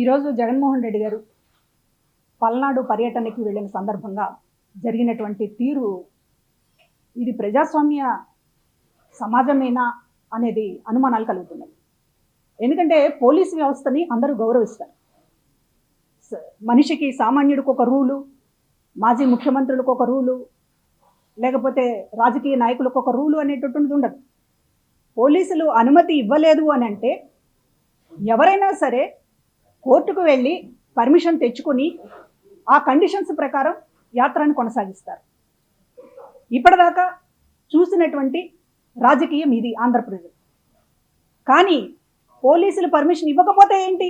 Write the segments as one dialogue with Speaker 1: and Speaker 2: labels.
Speaker 1: ఈరోజు జగన్మోహన్ రెడ్డి గారు పల్నాడు పర్యటనకి వెళ్ళిన సందర్భంగా జరిగినటువంటి తీరు ఇది ప్రజాస్వామ్య సమాజమేనా అనేది అనుమానాలు కలుగుతున్నాయి. ఎందుకంటే పోలీస్ వ్యవస్థని అందరూ గౌరవిస్తారు. మనిషికి సామాన్యుడికి ఒక రూలు మాజీ ముఖ్యమంత్రులకు ఒక రూలు లేకపోతే రాజకీయ నాయకులకు ఒక రూలు అనేటటువంటిది ఉండదు. పోలీసులు అనుమతి ఇవ్వలేదు అని అంటే ఎవరైనా సరే కోర్టుకు వెళ్ళి పర్మిషన్ తెచ్చుకొని ఆ కండిషన్స్ ప్రకారం యాత్రను కొనసాగిస్తారు. ఇప్పటిదాకా చూసినటువంటి రాజకీయం ఇది ఆంధ్రప్రదేశ్. కానీ పోలీసులు పర్మిషన్ ఇవ్వకపోతే ఏంటి?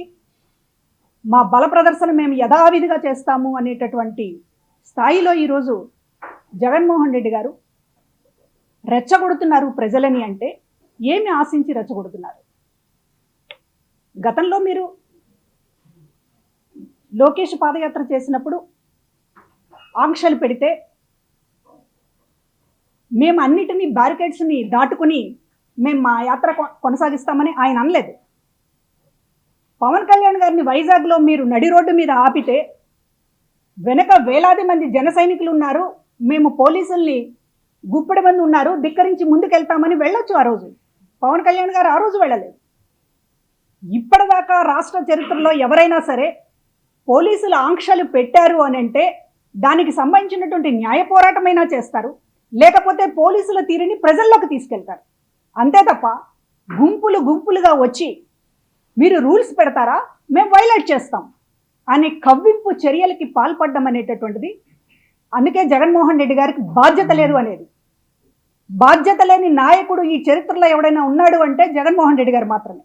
Speaker 1: మా బల ప్రదర్శన మేము యథావిధిగా చేస్తాము అనేటటువంటి స్థాయిలో ఈరోజు జగన్మోహన్ రెడ్డి గారు రెచ్చగొడుతున్నారు ప్రజలని అంటే ఏమి ఆశించి రెచ్చగొడుతున్నారు? గతంలో మీరు లోకేష్ పాదయాత్ర చేసినప్పుడు ఆంక్షలు పెడితే మేము అన్నిటినీ బ్యారికేడ్స్ని దాటుకుని మేము మా యాత్ర కొనసాగిస్తామని ఆయన అనలేదు. పవన్ కళ్యాణ్ గారిని వైజాగ్లో మీరు నడి రోడ్డు మీద ఆపితే వెనక వేలాది మంది జన సైనికులు ఉన్నారు మేము పోలీసుల్ని గుప్పెడి మంది ఉన్నారు ధిక్కరించి ముందుకెళ్తామని వెళ్ళొచ్చు ఆ రోజు. పవన్ కళ్యాణ్ గారు ఆ రోజు వెళ్ళలేదు. ఇప్పటిదాకా రాష్ట్ర చరిత్రలో ఎవరైనా సరే పోలీసులు ఆంక్షలు పెట్టారు అని అంటే దానికి సంబంధించినటువంటి న్యాయ పోరాటమైనా చేస్తారు. లేకపోతే పోలీసుల తీరుని ప్రజల్లోకి తీసుకెళ్తారు. అంతే తప్ప గుంపులు గుంపులుగా వచ్చి మీరు రూల్స్ పెడతారా? మేము వైలేట్ చేస్తాం అనే కవ్వింపు చర్యలకి పాల్పడడం అనేటటువంటిది. అందుకే జగన్మోహన్ రెడ్డి గారికి బాధ్యత లేదు అనేది. బాధ్యత లేని నాయకుడు ఈ చరిత్రలో ఎవడైనా ఉన్నాడు అంటే జగన్మోహన్ రెడ్డి గారు మాత్రమే.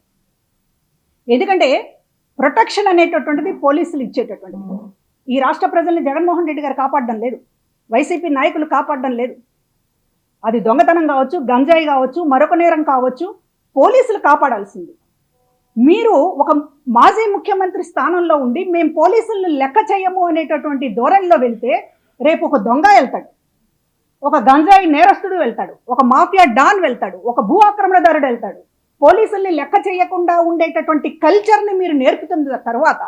Speaker 1: ఎందుకంటే ప్రొటెక్షన్ అనేటటువంటిది పోలీసులు ఇచ్చేటటువంటిది. ఈ రాష్ట్ర ప్రజల్ని జగన్మోహన్ రెడ్డి గారు కాపాడడం లేదు. వైసీపీ నాయకులు కాపాడడం లేదు. అది దొంగతనం కావచ్చు గంజాయి కావచ్చు మరొక నేరం కావచ్చు పోలీసులు కాపాడాల్సింది. మీరు ఒక మాజీ ముఖ్యమంత్రి స్థానంలో ఉండి మేము పోలీసులను లెక్క చేయము అనేటటువంటి ధోరణిలో వెళ్తే రేపు ఒక దొంగ వెళ్తాడు. ఒక గంజాయి నేరస్తుడు వెళ్తాడు. ఒక మాఫియా డాన్ వెళ్తాడు. ఒక భూ ఆక్రమణదారుడు వెళ్తాడు. పోలీసుల్ని లెక్క చేయకుండా ఉండేటటువంటి కల్చర్ని మీరు నేర్పుతున్న తర్వాత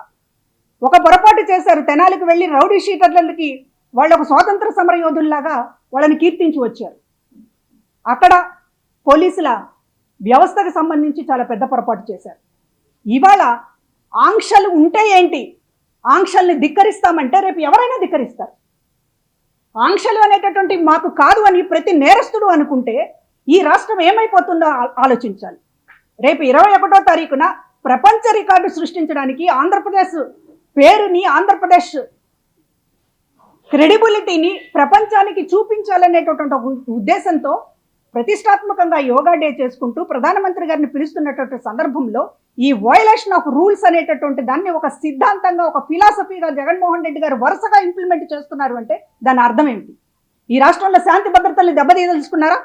Speaker 1: ఒక పొరపాటు చేశారు తెనాలికి వెళ్ళి రౌడీ షీటర్లకి వాళ్ళు ఒక స్వాతంత్ర సమర యోధుల్లాగా వాళ్ళని కీర్తించి వచ్చారు. అక్కడ పోలీసుల వ్యవస్థకు సంబంధించి చాలా పెద్ద పొరపాటు చేశారు. ఇవాళ ఆంక్షలు ఉంటే ఏంటి? ఆంక్షల్ని ధిక్కరిస్తామంటే రేపు ఎవరైనా ధిక్కరిస్తారు. ఆంక్షలు అనేటటువంటి మాకు కాదు అని ప్రతి నేరస్తుడు అనుకుంటే ఈ రాష్ట్రం ఏమైపోతుందో ఆలోచించాలి. రేపు ఇరవై ఒకటో తారీఖున ప్రపంచ రికార్డు సృష్టించడానికి ఆంధ్రప్రదేశ్ పేరుని ఆంధ్రప్రదేశ్ క్రెడిబిలిటీని ప్రపంచానికి చూపించాలనేటటువంటి ఒక ఉద్దేశంతో ప్రతిష్టాత్మకంగా యోగా డే చేసుకుంటూ ప్రధానమంత్రి గారిని పిలుస్తున్నటువంటి సందర్భంలో ఈ వయలేషన్ ఆఫ్ రూల్స్ అనేటటువంటి దాన్ని ఒక సిద్ధాంతంగా ఒక ఫిలాసఫీగా జగన్మోహన్ రెడ్డి గారు వరుసగా ఇంప్లిమెంట్ చేస్తున్నారు అంటే దాని అర్థం ఏమిటి? ఈ రాష్ట్రంలో శాంతి భద్రతల్ని దెబ్బతీయదలుచుకున్నారా?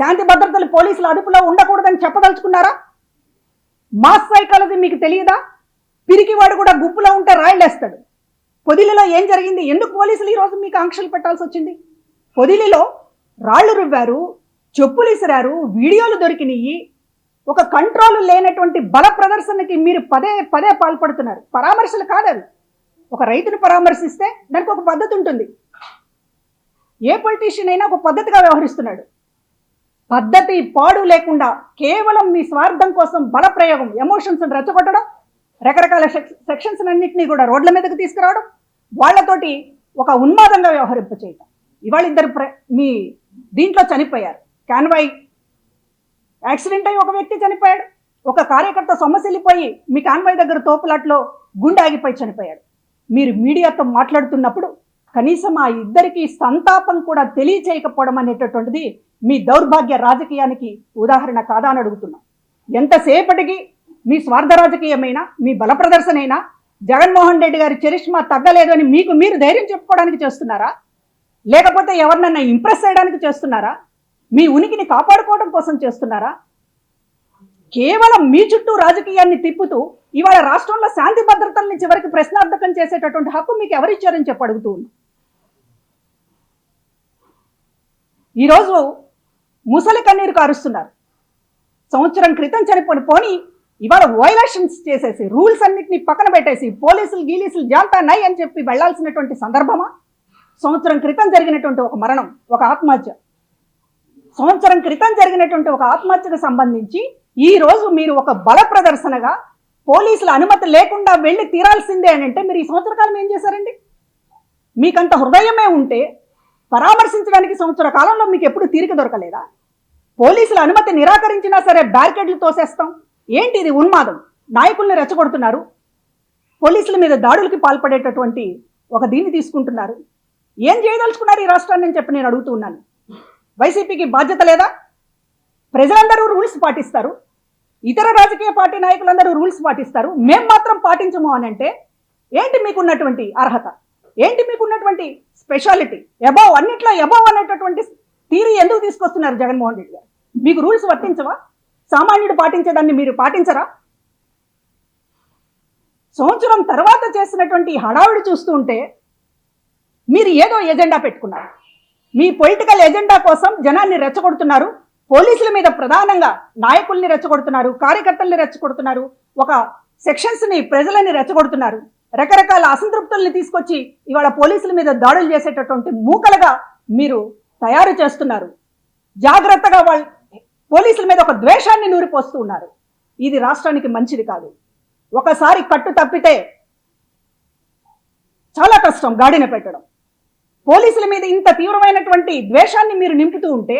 Speaker 1: శాంతి భద్రతలు పోలీసులు అదుపులో ఉండకూడదని చెప్పదలుచుకున్నారా? మాస్ సైకాలజీ మీకు తెలియదా? పిరికివాడు కూడా గుప్పులో ఉంటే రాయలేస్తాడు. పొదిలిలో ఏం జరిగింది? ఎందుకు పోలీసులు ఈరోజు మీకు ఆంక్షలు పెట్టాల్సి వచ్చింది? పొదిలిలో రాళ్ళు రువ్వారు చెప్పులు ఇసిరారు వీడియోలు దొరికినాయి ఒక కంట్రోల్ లేనటువంటి బల ప్రదర్శనకి మీరు పదే పదే పాల్పడుతున్నారు. పరామర్శలు కాదవి. ఒక రైతును పరామర్శిస్తే దానికి ఒక పద్ధతి ఉంటుంది. ఏ పొలిటీషియన్ అయినా ఒక పద్ధతిగా వ్యవహరిస్తున్నాడు. పద్ధతి పాడు లేకుండా కేవలం మీ స్వార్థం కోసం బలప్రయోగం ఎమోషన్స్ రెచ్చగొట్టడం రకరకాల సెక్షన్స్ అన్నింటినీ కూడా రోడ్ల మీదకి తీసుకురావడం వాళ్ళతోటి ఒక ఉన్మాదంగా వ్యవహరింప చేయటం ఇవాళ ఇద్దరు ప్ర మీ దీంట్లో చనిపోయారు. కాన్వాయ్ యాక్సిడెంట్ అయ్యి ఒక వ్యక్తి చనిపోయాడు. ఒక కార్యకర్త సొమ్మసిల్లిపోయి మీ కాన్వాయ్ దగ్గర తోపులాట్లో గుండె ఆగిపోయి చనిపోయాడు. మీరు మీడియాతో మాట్లాడుతున్నప్పుడు కనీసం ఆ ఇద్దరికి సంతాపం కూడా తెలియచేయకపోవడం అనేటటువంటిది మీ దౌర్భాగ్య రాజకీయానికి ఉదాహరణ కాదా అని అడుగుతున్నా. ఎంతసేపటికి మీ స్వార్థ రాజకీయమైనా మీ బల ప్రదర్శనైనా జగన్మోహన్ రెడ్డి గారి చరిష్మా తగ్గలేదు అని మీకు మీరు ధైర్యం చెప్పుకోవడానికి చేస్తున్నారా? లేకపోతే ఎవరినన్నా ఇంప్రెస్ చేయడానికి చేస్తున్నారా? మీ ఉనికిని కాపాడుకోవడం కోసం చేస్తున్నారా? కేవలం మీ చుట్టూ రాజకీయాన్ని తిప్పుతూ ఇవాళ రాష్ట్రంలో శాంతి భద్రతల్ని చివరికి ప్రశ్నార్థకం చేసేటటువంటి హక్కు మీకు ఎవరిచ్చారని చెప్పి అడుగుతూ ఈరోజు ముసలి కన్నీరు కారుస్తున్నారు. సంవత్సరం క్రితం చనిపోయిన పోని ఇవాళ వైలేషన్స్ చేసేసి రూల్స్ అన్నింటినీ పక్కన పెట్టేసి పోలీసులు గీలీసులు జాంతా నై అని చెప్పి వెళ్ళాల్సినటువంటి సందర్భమా? సంవత్సరం క్రితం జరిగినటువంటి ఒక మరణం ఒక ఆత్మహత్య. సంవత్సరం క్రితం జరిగినటువంటి ఒక ఆత్మహత్యకు సంబంధించి ఈ రోజు మీరు ఒక బల ప్రదర్శనగా పోలీసుల అనుమతి లేకుండా వెళ్ళి తీరాల్సిందే అని అంటే మీరు ఈ సంవత్సర కాలం ఏం చేశారండి? మీకంత హృదయమే ఉంటే పరామర్శించడానికి సంవత్సర కాలంలో మీకు ఎప్పుడు తీరిక దొరకలేదా? పోలీసుల అనుమతి నిరాకరించినా సరే బ్యారికేడ్లు తోసేస్తాం. ఏంటి ఇది ఉన్మాదం? నాయకుల్ని రెచ్చగొడుతున్నారు. పోలీసుల మీద దాడులకి పాల్పడేటటువంటి ఒక దీన్ని తీసుకుంటున్నారు. ఏం చేయదలుచుకున్నారు ఈ రాష్ట్రాన్ని అని చెప్పి నేను అడుగుతూ ఉన్నాను. వైసీపీకి బాధ్యత లేదా? ప్రజలందరూ రూల్స్ పాటిస్తారు. ఇతర రాజకీయ పార్టీ నాయకులందరూ రూల్స్ పాటిస్తారు. మేం మాత్రం పాటించము అని అంటే ఏంటి మీకున్నటువంటి అర్హత? ఏంటి మీకున్నటువంటి స్పెషాలిటీ. ఎబవ్ అన్నిట్లో ఎబవ్ అనేటటువంటి థీరీ ఎందుకు తీసుకొస్తున్నారు జగన్మోహన్ రెడ్డి గారు? మీకు రూల్స్ వర్తించవా? సామాన్యుడు పాటించేదాన్ని మీరు పాటించరా? సంవత్సరం తర్వాత చేసినటువంటి హడావుడి చూస్తూ ఉంటే మీరు ఏదో ఎజెండా పెట్టుకున్నారు. మీ పొలిటికల్ ఎజెండా కోసం జనాన్ని రెచ్చగొడుతున్నారు. పోలీసుల మీద ప్రధానంగా నాయకుల్ని రెచ్చగొడుతున్నారు. కార్యకర్తల్ని రెచ్చగొడుతున్నారు. ఒక సెక్షన్స్ని ప్రజలని రెచ్చగొడుతున్నారు. రకరకాల అసంతృప్తుల్ని తీసుకొచ్చి ఇవాళ పోలీసుల మీద దాడులు చేసేటటువంటి మూకలుగా మీరు తయారు చేస్తున్నారు. జాగ్రత్తగా వాళ్ళు పోలీసుల మీద ఒక ద్వేషాన్ని నూరిపోస్తూ ఉన్నారు. ఇది రాష్ట్రానికి మంచిది కాదు. ఒకసారి కట్టు తప్పితే చాలా కష్టం గాడిన పెట్టడం. పోలీసుల మీద ఇంత తీవ్రమైనటువంటి ద్వేషాన్ని మీరు నింపుతూ ఉంటే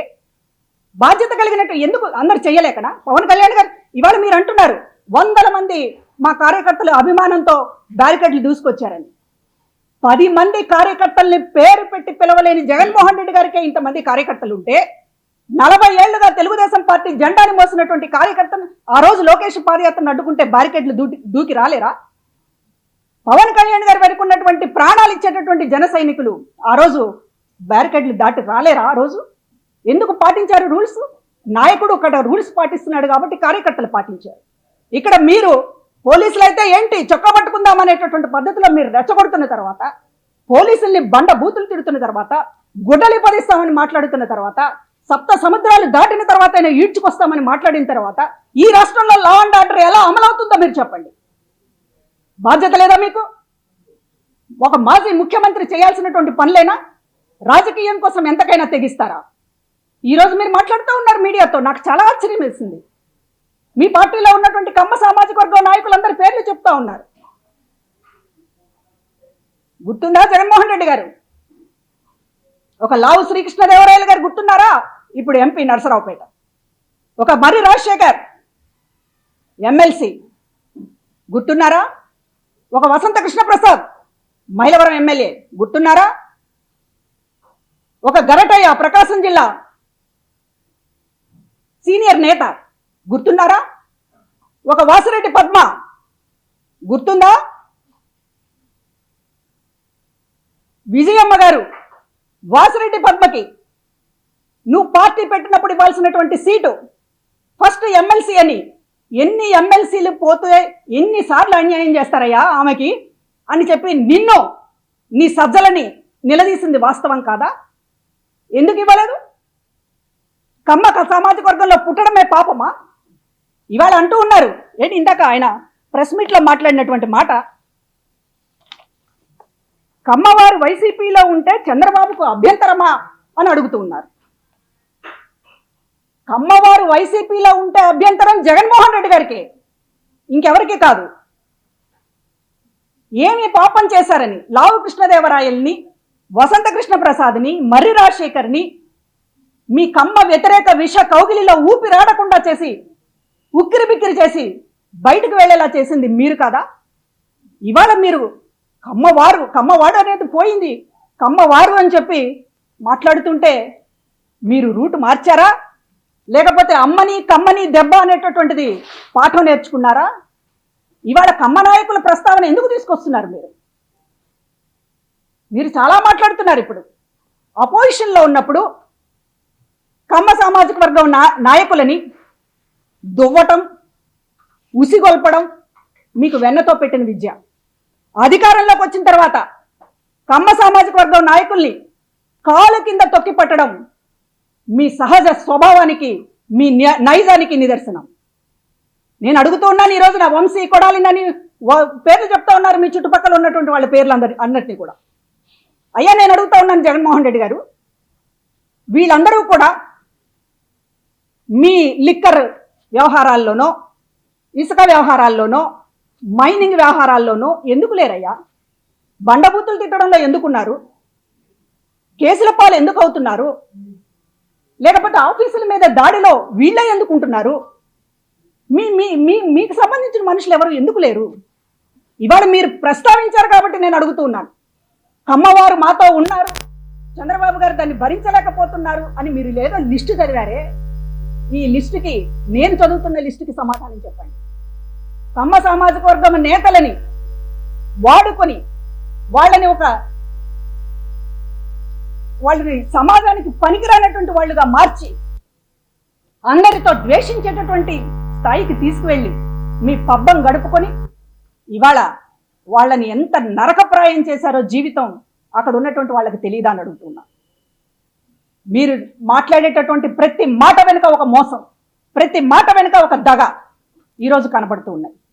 Speaker 1: బాధ్యత కలిగినట్టు ఎందుకు అందరు చేయలేకనా పవన్ కళ్యాణ్ గారు ఇవాళ మీరు అంటున్నారు వందల మంది మా కార్యకర్తలు అభిమానంతో బ్యారికేడ్లు దూసుకొచ్చారని. పది మంది కార్యకర్తల్ని పేరు పెట్టి పిలవలేని జగన్మోహన్ రెడ్డి గారికే ఇంతమంది కార్యకర్తలు ఉంటే నలభై ఏళ్ళుగా తెలుగుదేశం పార్టీ జెండాని మోసినటువంటి కార్యకర్తను ఆ రోజు లోకేష్ పాదయాత్రను అడ్డుకుంటే బ్యారికేడ్లు దూకి దూకి రాలేరా? పవన్ కళ్యాణ్ గారి వరకు ఉన్నటువంటి ప్రాణాలు ఇచ్చేటటువంటి జన సైనికులు ఆ రోజు బ్యారికేడ్లు దాటి రాలేరా ఆ రోజు? ఎందుకు పాటించారు రూల్స్? నాయకుడు ఇక్కడ రూల్స్ పాటిస్తున్నాడు కాబట్టి కార్యకర్తలు పాటించారు. ఇక్కడ మీరు పోలీసులు అయితే ఏంటి చొక్కా పట్టుకుందాం అనేటటువంటి పద్ధతిలో మీరు రెచ్చగొడుతున్న తర్వాత పోలీసుల్ని బండ బూతులు తిడుతున్న తర్వాత గుడ్డలి పదిస్తామని మాట్లాడుతున్న తర్వాత సప్త సముద్రాలు దాటిన తర్వాత అయినా ఈడ్చుకొస్తామని మాట్లాడిన తర్వాత ఈ రాష్ట్రంలో లా అండ్ ఆర్డర్ ఎలా అమలవుతుందో మీరు చెప్పండి. బాధ్యత లేదా మీకు? ఒక మాజీ ముఖ్యమంత్రి చేయాల్సినటువంటి పనులేనా? రాజకీయం కోసం ఎంతకైనా తెగిస్తారా? ఈరోజు మీరు మాట్లాడుతూ ఉన్నారు మీడియాతో. నాకు చాలా ఆశ్చర్యం వేసింది. మీ పార్టీలో ఉన్నటువంటి కమ్మ సామాజిక వర్గం నాయకులందరి పేర్లు చెప్తా ఉన్నారు. గుర్తుందా జగన్మోహన్ రెడ్డి గారు? ఒక లావు శ్రీకృష్ణదేవరాయలు గారు గుర్తున్నారా? ఇప్పుడు ఎంపీ నరసరావుపేట. ఒక మర్రి రాజశేఖర్ ఎమ్మెల్సీ గుర్తున్నారా? ఒక వసంత కృష్ణప్రసాద్ మైలవరం ఎమ్మెల్యే గుర్తున్నారా? ఒక గరటయ్య ప్రకాశం జిల్లా సీనియర్ నేత గుర్తున్నారా? ఒక వాసిరెడ్డి పద్మ. గుర్తుందా? విజయమ్మ గారు వాసిరెడ్డి పద్మకి నువ్వు పార్టీ పెట్టినప్పుడు ఇవ్వాల్సినటువంటి సీటు ఫస్ట్ ఎమ్మెల్సీ అని. ఎన్ని ఎమ్మెల్సీలు పోతే ఎన్నిసార్లు అన్యాయం చేస్తారయ్యా ఆమెకి? అని చెప్పి నిన్ను నీ సజ్జలని నిలదీసింది వాస్తవం కాదా? ఎందుకు ఇవ్వలేదు? కమ్మ సామాజిక వర్గంలో పుట్టడమే పాపమా? ఇవాళ అంటూ ఉన్నారు. ఏంటి ఇందాక ఆయన ప్రెస్ మీట్లో మాట్లాడినటువంటి మాట? కమ్మవారు వైసీపీలో ఉంటే చంద్రబాబుకు అభ్యంతరమా? అని అడుగుతూ ఉన్నారు. కమ్మవారు వైసీపీలో ఉంటే అభ్యంతరం జగన్మోహన్ రెడ్డి గారికి. ఇంకెవరికి కాదు. ఏమి పాపం చేశారని లావు కృష్ణదేవరాయల్ని వసంత కృష్ణ ప్రసాద్ని మర్రి రాజశేఖర్ని మీ కమ్మ వ్యతిరేక విష కౌగిలిలో ఊపిరాడకుండా చేసి ఉక్కిరి బిక్కిరి చేసి బయటకు వెళ్ళేలా చేసింది మీరు కదా? ఇవాళ మీరు కమ్మవారు కమ్మవాడు అనేది పోయింది. కమ్మవారు అని చెప్పి మాట్లాడుతుంటే మీరు రూట్ మార్చారా? లేకపోతే అమ్మని కమ్మని దెబ్బ అనేటటువంటిది పాఠం నేర్చుకున్నారా? ఇవాళ కమ్మ నాయకుల ప్రస్తావన ఎందుకు తీసుకొస్తున్నారు మీరు? మీరు చాలా మాట్లాడుతున్నారు ఇప్పుడు. అపోజిషన్లో ఉన్నప్పుడు కమ్మ సామాజిక వర్గం నా నాయకులని దువ్వటం ఉసిగొల్పడం మీకు వెన్నతో పెట్టిన విద్య. అధికారంలోకి వచ్చిన తర్వాత కమ్మ సామాజిక వర్గం నాయకుల్ని కాలు కింద తొక్కి పట్టడం మీ సహజ స్వభావానికి మీ నైజానికి నిదర్శనం. నేను అడుగుతూ ఉన్నాను ఈరోజు నా వంశీ కొడాలిందని పేర్లు చెప్తా ఉన్నారు మీ చుట్టుపక్కల ఉన్నటువంటి వాళ్ళ పేర్లు అందరి అన్నిటినీ కూడా. అయ్యా నేను అడుగుతా ఉన్నాను జగన్మోహన్ రెడ్డి గారు. వీళ్ళందరూ కూడా మీ లిక్కర్ వ్యవహారాల్లోనో ఇసుక వ్యవహారాల్లోనో మైనింగ్ వ్యవహారాల్లోనో ఎందుకు లేరయ్యా? బండబూతులు తిట్టడంలో ఎందుకున్నారు? కేసుల పాలు ఎందుకు అవుతున్నారు లేకపోతే ఆఫీసుల మీద దాడిలో వీళ్ళే ఎందుకు ఉంటున్నారు మీ మీ మీ మీకు సంబంధించిన మనుషులు ఎవరు ఎందుకు లేరు? ఇవాళ మీరు ప్రస్తావించారు కాబట్టి నేను అడుగుతూ ఉన్నాను. అమ్మవారు మాతో ఉన్నారు. చంద్రబాబు గారు దాన్ని భరించలేకపోతున్నారు అని మీరు లేదో లిస్టు చదివారే? ఈ లిస్టుకి నేను చదువుతున్న లిస్టుకి సమాధానం చెప్పండి. తమ సామాజిక వర్గం నేతలని వాడుకొని వాళ్ళని ఒక వాళ్ళని సమాజానికి పనికిరానటువంటి వాళ్ళుగా మార్చి అందరితో ద్వేషించేటటువంటి స్థాయికి తీసుకువెళ్ళి మీ పబ్బం గడుపుకొని ఇవాళ వాళ్ళని ఎంత నరకప్రాయం చేశారో జీవితం అక్కడ ఉన్నటువంటి వాళ్ళకి తెలియదా అని అడుగుతున్నా. మీరు మాట్లాడేటటువంటి ప్రతి మాట వెనుక ఒక మోసం ప్రతి మాట వెనుక ఒక దగ ఈరోజు కనబడుతూ ఉన్నాయి.